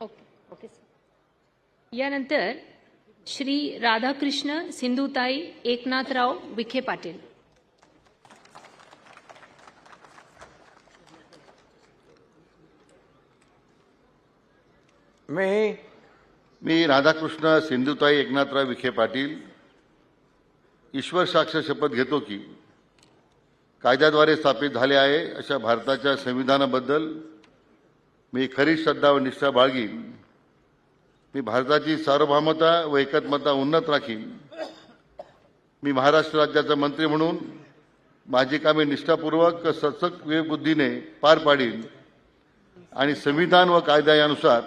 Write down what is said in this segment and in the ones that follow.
Okay okay sir यानंतर श्री राधाकृष्ण सिंधुताई एकनाथराव विखे पाटील. मी मी राधाकृष्ण सिंधुताई एकनाथराव विखे पाटील ईश्वर साक्ष शपथ घेतो की कायद्याद्वारे स्थापित झाले आहे अशा भारताच्या संविधानाबद्दल मी खरी श्रद्धा व निष्ठा बाळगीन. मी भारताची सार्वभौमता व एकत्मता उन्नत राखीन. मी महाराष्ट्र राज्याचा मंत्री म्हणून माझी कामे निष्ठापूर्वक सचक विवेकबुद्धीने पार पाडीन आणि संविधान व कायदा यानुसार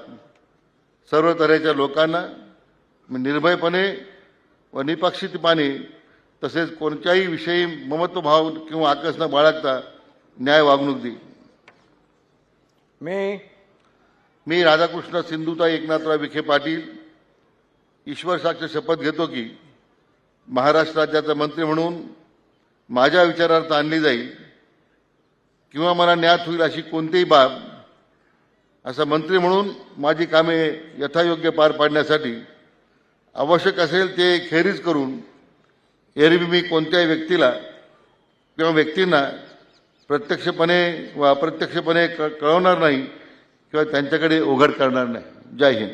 सर्व तऱ्हेच्या लोकांना निर्भयपणे व निपक्षितपणे तसेच कोणत्याही विषयी ममत्वभाव किंवा आकर्षण बाळगता न्याय वागणूक देईल मी मी राधाकृष्ण सिंधुताई एकनाथराव विखे पाटील ईश्वर साक्ष शपथ घेतो की महाराष्ट्र राज्याचा मंत्री म्हणून माझ्या विचारार्थ आणली जाईल किंवा मला ज्ञात होईल अशी कोणतीही बाब असा मंत्री म्हणून माझी कामे यथायोग्य पार पाडण्यासाठी आवश्यक असेल ते खेरीज करून एरवी मी कोणत्याही व्यक्तीला किंवा व्यक्तींना प्रत्यक्षपणे व अप्रत्यक्षपणे क- कळवणार नाही किंवा त्यांच्याकडे उघड करणार नाही. जय हिंद.